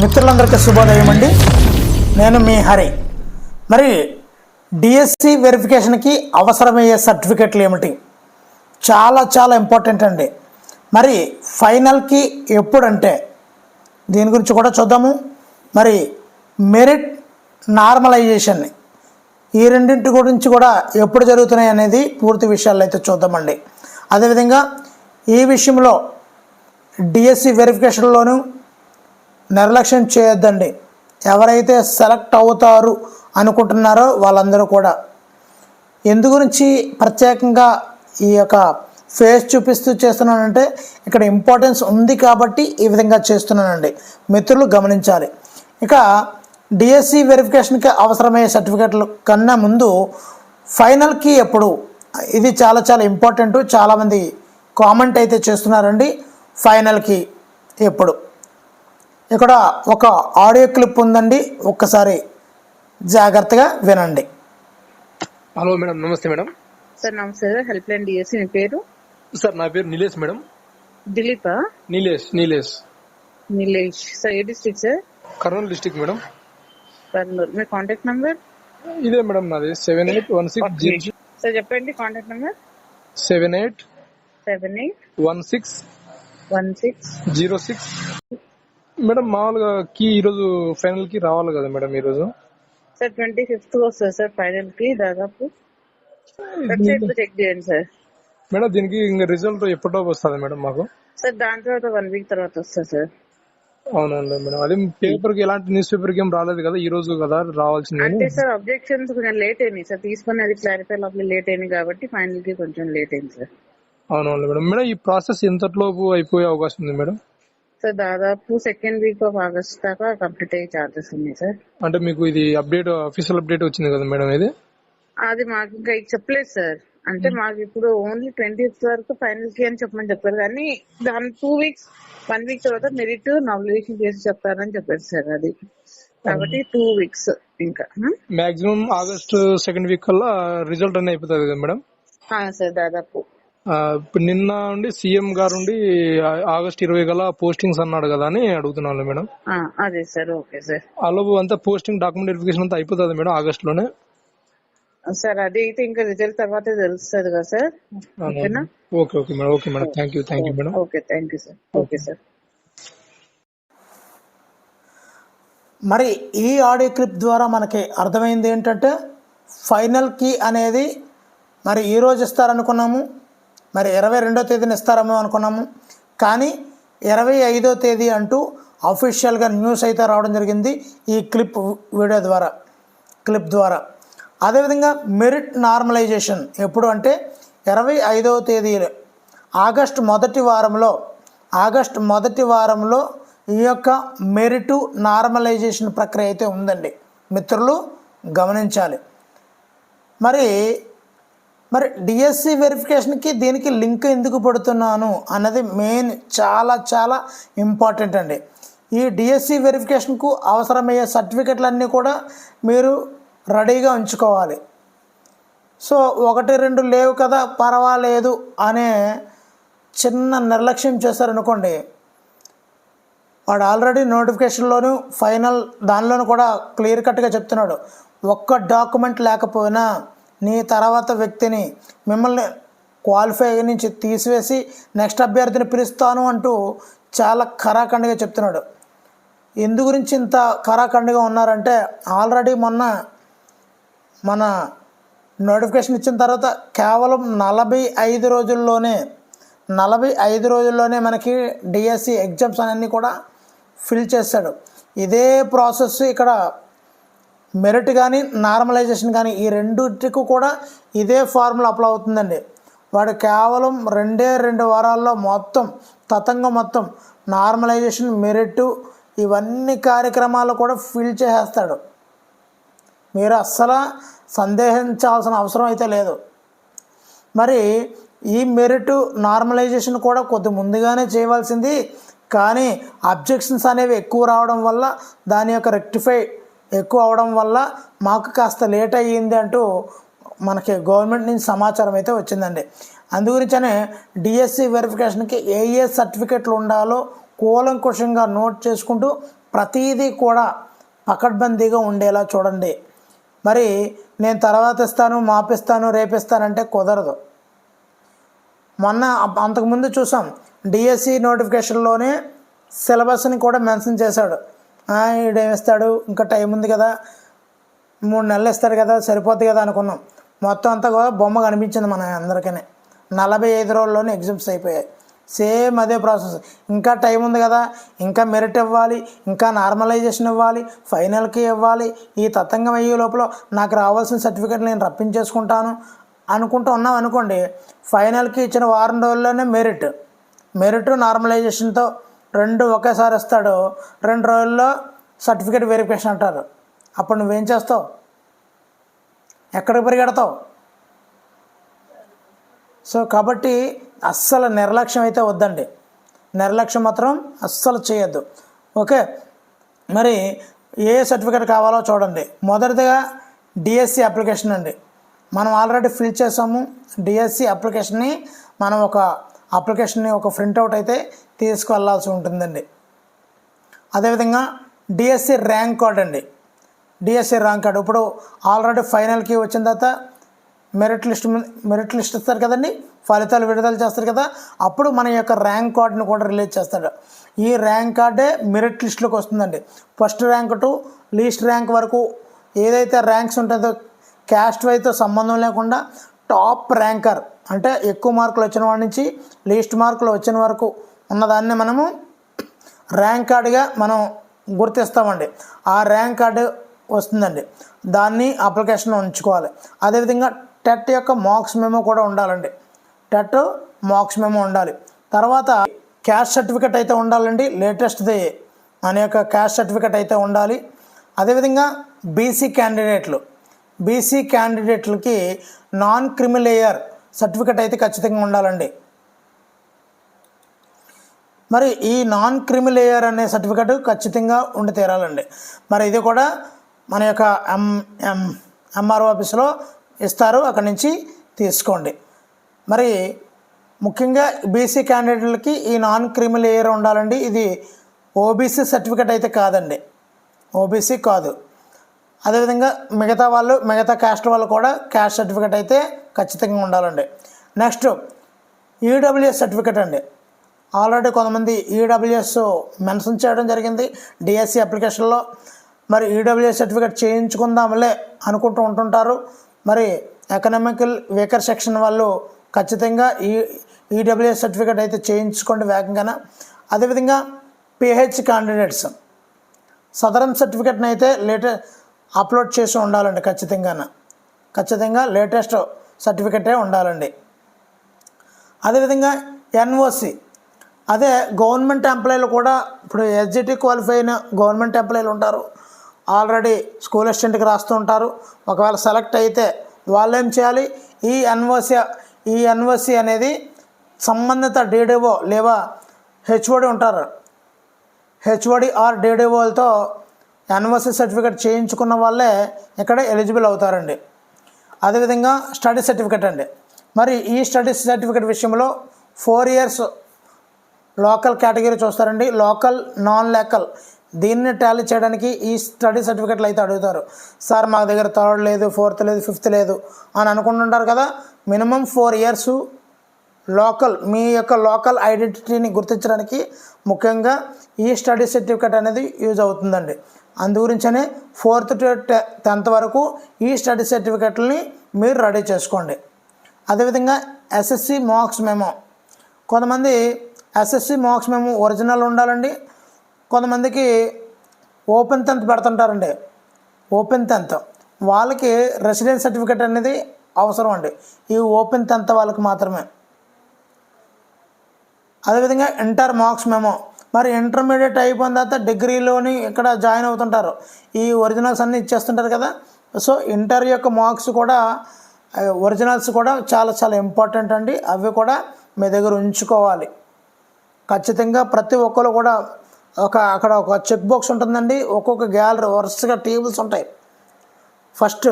మిత్రులందరికీ శుభోదయం అండి. నేను మీ హరి. మరి డిఎస్సి వెరిఫికేషన్కి అవసరమయ్యే సర్టిఫికెట్లు ఏమిటి? చాలా చాలా ఇంపార్టెంట్ అండి. మరి ఫైనల్కి ఎప్పుడంటే దీని గురించి కూడా చూద్దాము. మరి మెరిట్ నార్మలైజేషన్ ఈ రెండింటి గురించి కూడా ఎప్పుడు జరుగుతున్నాయి అనేది పూర్తి విషయాలు అయితే చూద్దామండి. అదేవిధంగా ఈ విషయంలో డిఎస్సి వెరిఫికేషన్లోనూ నిర్లక్ష్యం చేయొద్దండి. ఎవరైతే సెలెక్ట్ అవుతారు అనుకుంటున్నారో వాళ్ళందరూ కూడా. ఎందు గురించి ప్రత్యేకంగా ఈ యొక్క ఫేస్ చూపిస్తూ చేస్తున్నానంటే ఇక్కడ ఇంపార్టెన్స్ ఉంది కాబట్టి ఈ విధంగా చేస్తున్నానండి. మిత్రులు గమనించాలి. ఇక డిఎస్సి వెరిఫికేషన్కి అవసరమయ్యే సర్టిఫికెట్లు కన్నా ముందు ఫైనల్కి ఎప్పుడు? ఇది చాలా చాలా ఇంపార్టెంట్. చాలామంది కామెంట్ అయితే చేస్తున్నారండి. ఫైనల్కి ఎప్పుడు? ఇక్కడ ఒక ఆడియో క్లిప్ ఉందండి. ఒక్కసారి జాగ్రత్తగా వినండి. హలో మేడం నమస్తే మేడం. సార్ నమస్తే. హెల్ప్ లైన్ డిఎస్సి మీ పేరు? సార్ నా పేరు నిలేష్ మేడం. దిలీప? నీలేష్ నీలేష్. నిలేష్. సార్ ఏ district sir? Kurnool district madam. Kurnool. మీ కాంటాక్ట్ నెంబర్? ఇదే మేడం నాది. Seven eight one six zero sir చెప్పండి contact number. Seven eight seven eight one six one six zero six. Madam మామూలుగా key ఈరోజు ఫైనల్కి రావాలి కదా madam ఈరోజు sir twenty fifth వస్తుంది సార్ ఫైనల్కి దాదాపు. వెబ్సైట్లో చెక్ చేయండి సార్. మేడం దీనికి ఇంకా రిజల్ట్ ఎప్పటిలో వస్తుంది మేడం మాకు? సార్ దాని తర్వాత వన్ వీక్ తర్వాత వస్తుంది సార్. అవునండి మేడం. అదే పేపర్కి ఎలాంటి న్యూస్ పేపర్కి ఏం రాలేదు కదా ఈ రోజు కదా రావాల్సింది. అంటే సార్ అబ్జెక్షన్స్ కొంచెం లేట్ అయినాయి సార్. తీసుకుని అది క్లారిఫై లోపల లేట్ అయినాయి కాబట్టి ఫైనల్కి కొంచెం లేట్ అయింది సార్. అవునవును మేడం. మేడం ఈ ప్రాసెస్ ఎంతలోపు అయిపోయే అవకాశం ఉంది మేడం? సార్ దాదాపు సెకండ్ వీక్ ఆఫ్ ఆగస్ట్ దాకా కంప్లీట్ అయ్యే ఛార్జెస్ ఉన్నాయి సార్. అంటే మీకు ఇది అప్డేట్ అఫీషియల్ అప్డేట్ వచ్చింది కదా మేడం ఇది? అది మాకు ఇంకా చెప్పలేదు సార్. అంటే మాకు ఇప్పుడు ఓన్లీ ట్వంటీ వరకు ఫైనల్కి అని చెప్పమని చెప్పారు. కానీ దాని టూ వీక్స్ వన్ వీక్ తర్వాత మెరిట్ నామినేషన్ చేసి చెప్తారని చెప్పారు సార్ అది. కాబట్టి టూ వీక్స్ ఇంకా. మాక్సిమం ఆగస్ట్ సెకండ్ వీక్ కల్లా రిజల్ట్ అనేది అయిపోతుంది కదా మేడం? సార్ దాదాపు. ఇప్పుడు నిన్న నుండి సీఎం గారు ఉండి ఆగస్ట్ ఇరవై గల పోస్టింగ్స్ అన్నాడు కదా అని అడుగుతున్నాను మేడం. ఆ, అదే సార్ ఓకే సార్. అలాగే అంతా పోస్టింగ్ డాక్యుమెంట్ వెరిఫికేషన్ అంతా అయిపోతుంది మేడం ఆగస్ట్లోనే సార్ అది అయితే ఇంకా రిజల్ట్ తర్వాతే తెలుస్తుంది కదా సార్. ఓకేనా? Okay. Okay madam okay madam. Thank you thank you madam. Okay thank you sir. Okay. Sir. మరి ఈ ఆడియో క్లిప్ ద్వారా మనకి అర్థమైంది ఏంటంటే ఫైనల్ కీ అనేది మరి ఈరోజు ఇస్తారనుకున్నాము. మరి ఇరవై రెండో తేదీన ఇస్తారేమో అనుకున్నాము. కానీ ఇరవై ఐదో తేదీ అంటూ అఫీషియల్గా న్యూస్ అయితే రావడం జరిగింది ఈ క్లిప్ వీడియో ద్వారా క్లిప్ ద్వారా. అదేవిధంగా మెరిట్ నార్మలైజేషన్ ఎప్పుడు అంటే ఇరవై ఐదవ తేదీ ఆగస్ట్ మొదటి వారంలో ఆగస్ట్ మొదటి వారంలో ఈ యొక్క మెరిటు నార్మలైజేషన్ ప్రక్రియ అయితే ఉందండి. మిత్రులు గమనించాలి. మరి మరి డిఎస్సి వెరిఫికేషన్కి దీనికి లింక్ ఎందుకు పెడుతున్నాను అన్నది మెయిన్ చాలా చాలా ఇంపార్టెంట్ అండి. ఈ డిఎస్సి వెరిఫికేషన్కు అవసరమయ్యే సర్టిఫికెట్లన్నీ కూడా మీరు రెడీగా ఉంచుకోవాలి. సో ఒకటి రెండు లేవు కదా పర్వాలేదు అనే చిన్న నిర్లక్ష్యం చేశారనుకోండి వాడు ఆల్రెడీ నోటిఫికేషన్లోనూ ఫైనల్ దానిలోనూ కూడా క్లియర్ కట్గా చెప్తున్నాడు. ఒక్క డాక్యుమెంట్ లేకపోయినా నీ తర్వాత వ్యక్తిని మిమ్మల్ని క్వాలిఫై నుంచి తీసివేసి నెక్స్ట్ అభ్యర్థిని పిలుస్తాను అంటూ చాలా ఖరాఖండిగా చెప్తున్నాడు. ఎందు గురించి ఇంత ఖరాఖండిగా ఉన్నారంటే ఆల్రెడీ మొన్న మన నోటిఫికేషన్ ఇచ్చిన తర్వాత కేవలం నలభై ఐదు రోజుల్లోనే నలభై ఐదు రోజుల్లోనే మనకి డిఎస్సి ఎగ్జామ్స్ అన్నీ కూడా ఫిల్ చేశాడు. ఇదే ప్రాసెస్ ఇక్కడ మెరిట్ కానీ నార్మలైజేషన్ కానీ ఈ రెండింటికి కూడా ఇదే ఫార్ములా అప్లై అవుతుందండి. వాడు కేవలం రెండే రెండు వారాల్లో మొత్తం తతంగ మొత్తం నార్మలైజేషన్ మెరిట్ ఇవన్నీ కార్యక్రమాలు కూడా ఫిల్ చేసేస్తాడు. మీరు అస్సలు సందేహించాల్సిన అవసరం అయితే లేదు. మరి ఈ మెరిట్ నార్మలైజేషన్ కూడా కొద్ది ముందుగానే చేయవలసింది. కానీ అబ్జెక్షన్స్ అనేవి ఎక్కువ రావడం వల్ల దాని యొక్క రెక్టిఫై ఎక్కువ అవడం వల్ల మాకు కాస్త లేట్ అయ్యింది అంటూ మనకి గవర్నమెంట్ నుంచి సమాచారం అయితే వచ్చిందండి. అందుగురించనే డిఎస్సి వెరిఫికేషన్కి ఏ ఏ సర్టిఫికెట్లు ఉండాలో కూలంకుషంగా నోట్ చేసుకుంటూ ప్రతిదీ కూడా పకడ్బందీగా ఉండేలా చూడండి. మరి నేను తర్వాత ఇస్తాను మాపిస్తాను రేపిస్తానంటే కుదరదు. మొన్న అంతకుముందు చూసాం డిఎస్సి నోటిఫికేషన్లోనే సిలబస్ని కూడా మెన్షన్ చేశాడు. ఈడేమిస్తాడు? ఇంకా టైం ఉంది కదా. మూడు నెలలు ఇస్తాడు కదా సరిపోద్ది కదా అనుకున్నాం. మొత్తం అంతా కూడా బొమ్మ కనిపించింది మన అందరికీ నలభై ఐదు రోజుల్లోనే ఎగ్జామ్స్ అయిపోయాయి. సేమ్ అదే ప్రాసెస్. ఇంకా టైం ఉంది కదా ఇంకా మెరిట్ ఇవ్వాలి ఇంకా నార్మలైజేషన్ ఇవ్వాలి ఫైనల్కి ఇవ్వాలి. ఈ తతంగం అయ్యే లోపల నాకు రావాల్సిన సర్టిఫికేట్ నేను రప్పించేసుకుంటాను అనుకుంటూ ఉన్నాం అనుకోండి ఫైనల్కి ఇచ్చిన వారం రోజుల్లోనే మెరిట్. మెరిట్ నార్మలైజేషన్తో రెండు ఒకేసారి ఇస్తాడు రెండు రోజుల్లో సర్టిఫికేట్ వెరిఫికేషన్ అంటారు. అప్పుడు నువ్వేం చేస్తావు? ఎక్కడికి పరిగెడతావు? సో కాబట్టి అస్సలు నిర్లక్ష్యం అయితే వద్దండి. నిర్లక్ష్యం మాత్రం అస్సలు చేయొద్దు. ఓకే? మరి ఏ సర్టిఫికేట్ కావాలో చూడండి. మొదటిదిగా డిఎస్సి అప్లికేషన్ అండి. మనం ఆల్రెడీ ఫిల్ చేసాము. డిఎస్సి అప్లికేషన్ని మనం ఒక అప్లికేషన్ని ఒక ప్రింట్అవుట్ అయితే తీసుకువెళ్ళాల్సి ఉంటుందండి. అదేవిధంగా D S C rank card అండి. D S C rank card. ఇప్పుడు ఆల్రెడీ ఫైనల్కి వచ్చిన తర్వాత మెరిట్ లిస్ట్ మెరిట్ లిస్ట్ ఇస్తారు కదండి? ఫలితాలు విడుదల చేస్తారు కదా? అప్పుడు మన యొక్క ర్యాంక్ కార్డుని కూడా రిలీజ్ చేస్తాడు. ఈ ర్యాంక్ కార్డే మెరిట్ లిస్ట్లోకి వస్తుందండి. First rank to least rank వరకు ఏదైతే ర్యాంక్స్ ఉంటుందో క్యాస్ట్ వైతో సంబంధం లేకుండా టాప్ ర్యాంకర్ అంటే ఎక్కువ మార్కులు వచ్చిన వాడి నుంచి లీస్ట్ మార్కులు వచ్చిన వరకు ఉన్నదాన్ని మనము ర్యాంక్ కార్డుగా మనం గుర్తిస్తామండి. ఆ ర్యాంక్ కార్డు వస్తుందండి. దాన్ని అప్లికేషన్ ఉంచుకోవాలి. అదేవిధంగా టెట్ యొక్క మార్క్స్ మెమో కూడా ఉండాలండి. టెట్ మార్క్స్ మెమో ఉండాలి. తర్వాత క్యాస్ట్ సర్టిఫికెట్ అయితే ఉండాలండి. లేటెస్ట్ది మన యొక్క క్యాష్ సర్టిఫికెట్ అయితే ఉండాలి. అదేవిధంగా బీసీ క్యాండిడేట్లు. బీసీ క్యాండిడేట్లకి నాన్ క్రిమిలేయర్ సర్టిఫికెట్ అయితే ఖచ్చితంగా ఉండాలండి. మరి ఈ నాన్ క్రిమిలేయర్ అనే సర్టిఫికెట్ ఖచ్చితంగా ఉండి తీరాలండి. మరి ఇది కూడా మన యొక్క ఎం ఎం ఎంఆర్ఓ ఆఫీస్లో ఇస్తారు. అక్కడి నుంచి తీసుకోండి. మరి ముఖ్యంగా బీసీ క్యాండిడేట్లకి ఈ నాన్ క్రిమిలేయర్ ఉండాలండి. ఇది ఓబీసీ సర్టిఫికెట్ అయితే కాదండి. ఓబీసీ కాదు. అదేవిధంగా మిగతా వాళ్ళు మిగతా క్యాస్ట్ వాళ్ళు కూడా క్యాస్ట్ సర్టిఫికేట్ అయితే ఖచ్చితంగా ఉండాలండి. Next E W S certificate అండి. ఆల్రెడీ కొంతమంది ఈడబ్ల్యూఎస్ మెన్షన్ చేయడం జరిగింది డిఎస్సి అప్లికేషన్లో మరి ఈడబ్ల్యూఎస్ సర్టిఫికేట్ చేయించుకుందాంలే అనుకుంటూ ఉంటుంటారు. మరి ఎకనామికల్ వీకర్ సెక్షన్ వాళ్ళు ఖచ్చితంగా ఈ ఈడబ్ల్యూఎస్ సర్టిఫికేట్ అయితే చేయించుకోండి వేగంగా అదేవిధంగా పిహెచ్ క్యాండిడేట్స్ సదరన్ సర్టిఫికెట్ని అయితే లేటెస్ట్ అప్లోడ్ చేసి ఉండాలండి ఖచ్చితంగా ఖచ్చితంగా లేటెస్ట్ సర్టిఫికెటే ఉండాలండి. అదేవిధంగా ఎన్ఓసి అదే గవర్నమెంట్ ఎంప్లాయీలు కూడా ఇప్పుడు ఎస్జిటి క్వాలిఫై అయిన గవర్నమెంట్ ఎంప్లాయీలు ఉంటారు. ఆల్రెడీ స్కూల్ అసిస్టెంట్కి రాస్తూ ఉంటారు. ఒకవేళ సెలెక్ట్ అయితే వాళ్ళు ఏం చేయాలి? ఈ ఎన్ఓసి ఈ ఎన్ఓసి అనేది సంబంధిత డీడీఓ లేదా హెచ్ఓడి ఉంటారు. హెచ్ఓడి ఆర్ డీడీఓలతో ఎన్ఓసి సర్టిఫికేట్ చేయించుకున్న వాళ్ళే ఇక్కడ ఎలిజిబుల్ అవుతారండి. అదేవిధంగా స్టడీ సర్టిఫికేట్ అండి. మరి ఈ స్టడీ సర్టిఫికేట్ విషయంలో ఫోర్ ఇయర్స్ లోకల్ కేటగిరీ చూస్తారండి. లోకల్ నాన్ లోకల్ దీన్ని టాలీ చేయడానికి ఈ స్టడీ సర్టిఫికెట్లు అయితే అడుగుతారు. సార్ మా దగ్గర థర్డ్ లేదు ఫోర్త్ లేదు ఫిఫ్త్ లేదు అని అనుకుంటుంటారు కదా. మినిమం ఫోర్ ఇయర్స్ లోకల్ మీ యొక్క లోకల్ ఐడెంటిటీని గుర్తించడానికి ముఖ్యంగా ఈ స్టడీ సర్టిఫికేట్ అనేది యూజ్ అవుతుందండి. అందుగురించనే ఫోర్త్ టు టెన్త్ వరకు ఈ స్టడీ సర్టిఫికెట్లని మీరు రెడీ చేసుకోండి. అదేవిధంగా S S C marks memo. కొంతమంది S S C marks memo original ఉండాలండి. కొంతమందికి ఓపెన్ టెన్త్ పెడుతుంటారండి. Open tenth. వాళ్ళకి రెసిడెన్స్ సర్టిఫికేట్ అనేది అవసరం అండి. ఈ ఓపెన్ టెన్త్ వాళ్ళకి మాత్రమే. అదేవిధంగా ఇంటర్ మార్క్స్ మేమో. మరి ఇంటర్మీడియట్ అయిపోయిన తర్వాత డిగ్రీలోని ఇక్కడ జాయిన్ అవుతుంటారు. ఈ ఒరిజినల్స్ అన్నీ ఇచ్చేస్తుంటారు కదా. సో ఇంటర్ యొక్క మార్క్స్ కూడా ఒరిజినల్స్ కూడా చాలా చాలా ఇంపార్టెంట్ అండి. అవి కూడా మీ దగ్గర ఉంచుకోవాలి. ఖచ్చితంగా ప్రతి ఒక్కరు కూడా ఒక అక్కడ ఒక చెక్ బాక్స్ ఉంటుందండి. ఒక్కొక్క గ్యాలరీ వరుసగా టేబుల్స్ ఉంటాయి. ఫస్ట్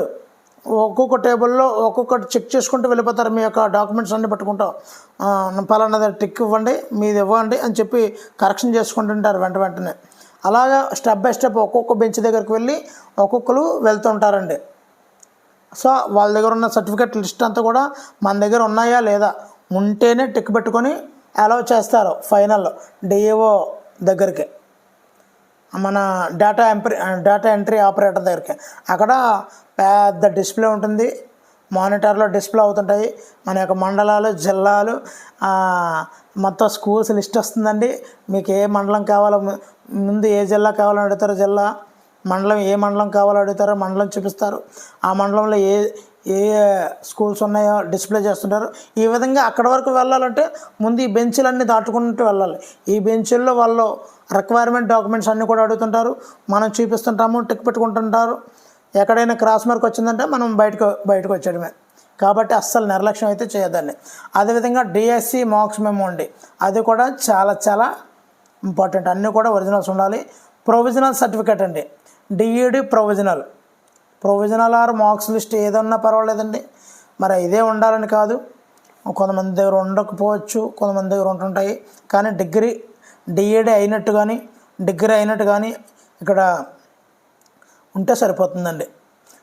ఒక్కొక్క టేబుల్లో ఒక్కొక్కటి చెక్ చేసుకుంటూ వెళ్ళిపోతారు. మీ యొక్క డాక్యుమెంట్స్ అన్ని పట్టుకుంటాం. పలానా టిక్ ఇవ్వండి మీది ఇవ్వండి అని చెప్పి కరెక్షన్ చేసుకుంటుంటారు వెంట వెంటనే. అలాగా స్టెప్ బై స్టెప్ ఒక్కొక్క బెంచ్ దగ్గరికి వెళ్ళి ఒక్కొక్కరు వెళ్తుంటారండి సో వాళ్ళ దగ్గర ఉన్న సర్టిఫికేట్ లిస్ట్ అంతా కూడా మన దగ్గర ఉన్నాయా లేదా ఉంటేనే టిక్ పెట్టుకొని అలౌ చేస్తారు ఫైనల్ డిఏఓ దగ్గరికి. మన data entry data entry operator దగ్గరికి. అక్కడ పెద్ద డిస్ప్లే ఉంటుంది. మానిటర్లో డిస్ప్లే అవుతుంటాయి. మన యొక్క మండలాలు జిల్లాలు మొత్తం స్కూల్స్ లిస్ట్ వస్తుందండి. మీకు ఏ మండలం కావాలో ముందు ఏ జిల్లా కావాలో అడుగుతారో జిల్లా మండలం ఏ మండలం కావాలో అడుగుతారో మండలం చూపిస్తారు. ఆ మండలంలో ఏ ఏ స్కూల్స్ ఉన్నాయో డిస్ప్లే చేస్తుంటారు. ఈ విధంగా అక్కడ వరకు వెళ్ళాలంటే ముందు ఈ బెంచ్లన్నీ దాటుకుంటూ వెళ్ళాలి. ఈ బెంచ్ల్లో వాళ్ళు రిక్వైర్మెంట్ డాక్యుమెంట్స్ అన్నీ కూడా అడుగుతుంటారు. మనం చూపిస్తుంటాము టిక్ పెట్టుకుంటుంటారు. ఎక్కడైనా క్రాస్ మార్క్ వచ్చిందంటే మనం బయటకు బయటకు వచ్చేయడమే. కాబట్టి అస్సలు నిర్లక్ష్యం అయితే చేయదండి అదేవిధంగా డిఎస్సి మార్క్స్ మేము అండి అది కూడా చాలా చాలా ఇంపార్టెంట్ అన్నీ కూడా ఒరిజినల్స్ ఉండాలి. ప్రొవిజనల్ సర్టిఫికేట్ అండి. D E D provisional provisional or marks list ఏదన్నా పర్వాలేదండి. మరి ఇదే ఉండాలని కాదు. కొంతమంది దగ్గర ఉండకపోవచ్చు కొంతమంది దగ్గర ఉంటుంటాయి. కానీ డిగ్రీ డిఏడి అయినట్టు కానీ డిగ్రీ అయినట్టు కానీ ఇక్కడ ఉంటే సరిపోతుందండి.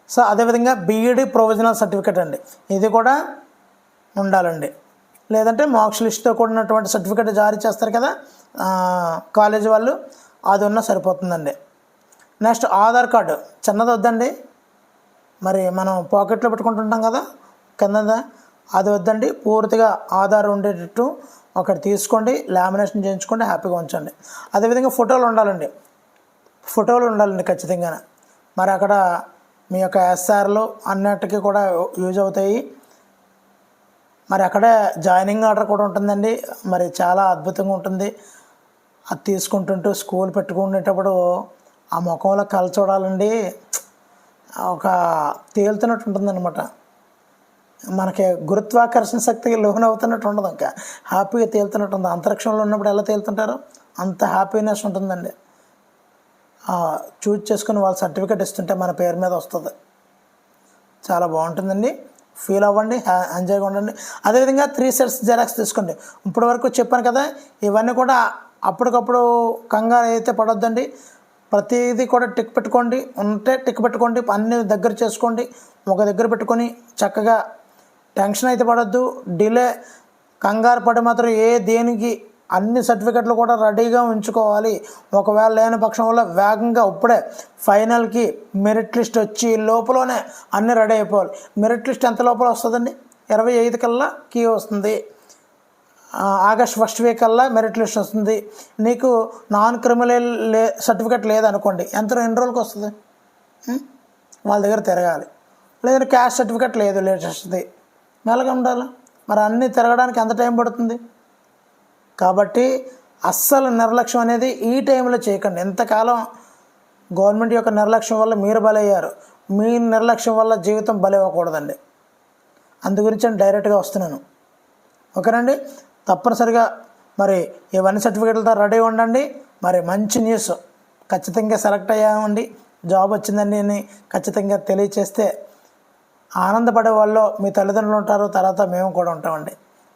సో అదేవిధంగా బీఈడి ప్రొవిజనల్ సర్టిఫికేట్ అండి. ఇది కూడా ఉండాలండి. లేదంటే మార్క్స్ లిస్ట్తో కూడినటువంటి సర్టిఫికేట్ జారీ చేస్తారు కదా కాలేజీ వాళ్ళు అది ఉన్నా సరిపోతుందండి. Next Aadhaar card. చిన్నది వద్దండి. మరి మనం పాకెట్లో పెట్టుకుంటుంటాం కదా కింద అది వద్దండి పూర్తిగా ఆధార్ ఉండేటట్టు ఒకటి తీసుకోండి లామినేషన్ చేయించుకోండి హ్యాపీగా ఉంచండి. అదేవిధంగా ఫోటోలు ఉండాలండి. ఫోటోలు ఉండాలండి ఖచ్చితంగా. మరి అక్కడ మీ యొక్క ఎస్ఆర్లు అన్నిటికీ కూడా యూజ్ అవుతాయి. మరి అక్కడే జాయినింగ్ ఆర్డర్ కూడా ఉంటుందండి. మరి చాలా అద్భుతంగా ఉంటుంది. అది తీసుకుంటుంటూ స్కూల్ పెట్టుకునేటప్పుడు ఆ ముఖంలో కళ చూడాలండి. ఒక తేలుతున్నట్టు ఉంటుందన్నమాట. మనకి గురుత్వాకర్షణ శక్తికి లోన్ అవుతున్నట్టు ఉండదు ఇంకా. హ్యాపీగా తేలుతున్నట్టు ఉంది అంతరిక్షంలో ఉన్నప్పుడు ఎలా తేలుతుంటారో? అంత హ్యాపీనెస్ ఉంటుందండి. చూజ్ చేసుకుని వాళ్ళ సర్టిఫికేట్ ఇస్తుంటే మన పేరు మీద వస్తుంది. చాలా బాగుంటుందండి. ఫీల్ అవ్వండి ఎంజాయ్గా ఉండండి. అదేవిధంగా త్రీ సెట్స్ జెరాక్స్ తీసుకోండి. ఇప్పటి వరకు చెప్పాను కదా ఇవన్నీ కూడా అప్పటికప్పుడు కంగారు అయితే పడొద్దండి. ప్రతిదీ కూడా టిక్ పెట్టుకోండి. ఉంటే టిక్ పెట్టుకోండి. అన్ని దగ్గర చేసుకోండి. ఒక దగ్గర పెట్టుకొని చక్కగా టెన్షన్ అయితే పడద్దు. డిలే కంగారు పడి మాత్రం ఏ దేనికి అన్ని సర్టిఫికెట్లు కూడా రెడీగా ఉంచుకోవాలి. ఒకవేళ లేని పక్షం వల్ల వేగంగా ఇప్పుడే ఫైనల్కి మెరిట్ లిస్ట్ వచ్చి లోపలనే అన్నీ రెడీ అయిపోవాలి. మెరిట్ లిస్ట్ ఎంత లోపల వస్తుందండి? ఇరవై ఐదు కల్లా కీ వస్తుంది. ఆగస్ట్ ఫస్ట్ వీక్ కల్లా మెరిట్ లిస్ట్ వస్తుంది. నీకు నాన్ క్రిమినల్ లే సర్టిఫికేట్ లేదనుకోండి ఎంత ఎన్ని రోజులకి వస్తుంది? వాళ్ళ దగ్గర తిరగాలి. లేదంటే క్యాష్ సర్టిఫికేట్ లేదు లేటెస్ట్ది మెల్లగా ఉండాలి? మరి అన్నీ తిరగడానికి ఎంత టైం పడుతుంది? కాబట్టి అస్సలు నిర్లక్ష్యం అనేది ఈ టైంలో చేయకండి. ఎంతకాలం గవర్నమెంట్ యొక్క నిర్లక్ష్యం వల్ల మీరు బలయ్యారు? మీ నిర్లక్ష్యం వల్ల జీవితం బలవ్వకూడదండి. అందు గురించి నేను డైరెక్ట్గా వస్తున్నాను. ఓకేనండి తప్పనిసరిగా మరి ఇవన్నీ సర్టిఫికేట్లతో రెడీ ఉండండి. మరి మంచి న్యూస్ ఖచ్చితంగా సెలెక్ట్ అయ్యామండి. జాబ్ వచ్చిందండి అని ఖచ్చితంగా తెలియచేస్తే ఆనందపడే వాళ్ళు మీ తల్లిదండ్రులు ఉంటారు. తర్వాత మేము కూడా ఉంటామండి.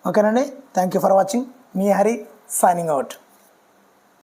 ఓకేనండి? థ్యాంక్ యూ ఫర్ వాచింగ్ మీ హరి సైనింగ్ అవుట్